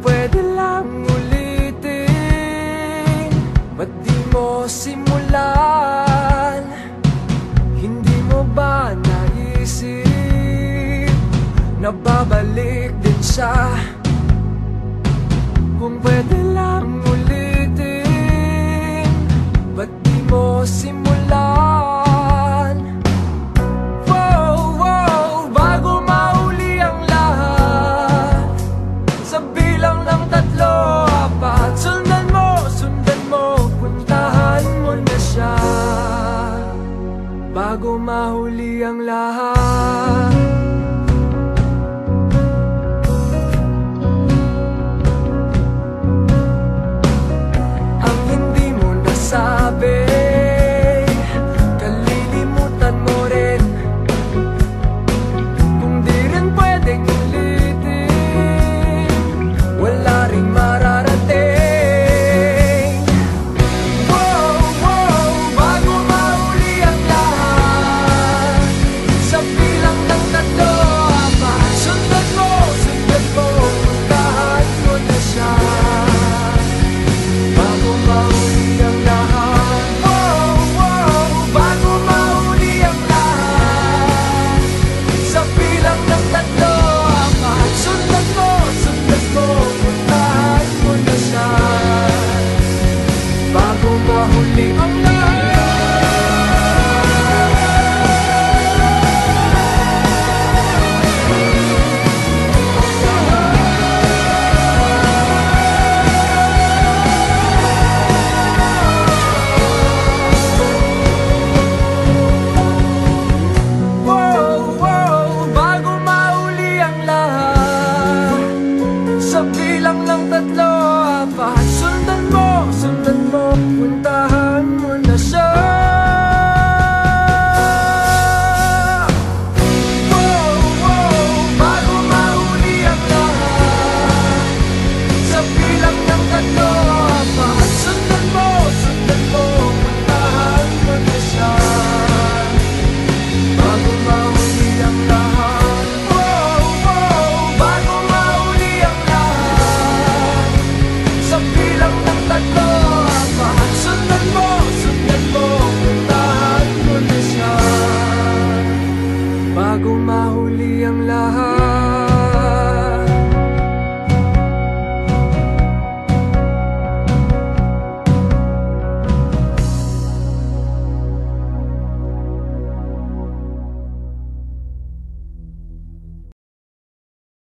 kung pwede lang ulitin Ba't di mo simulan? Hindi mo ba naisip na babalik din siya? Kung pwede lang ulitin Ba't di mo simulan? nahuli ang lahat. huli ang lahat.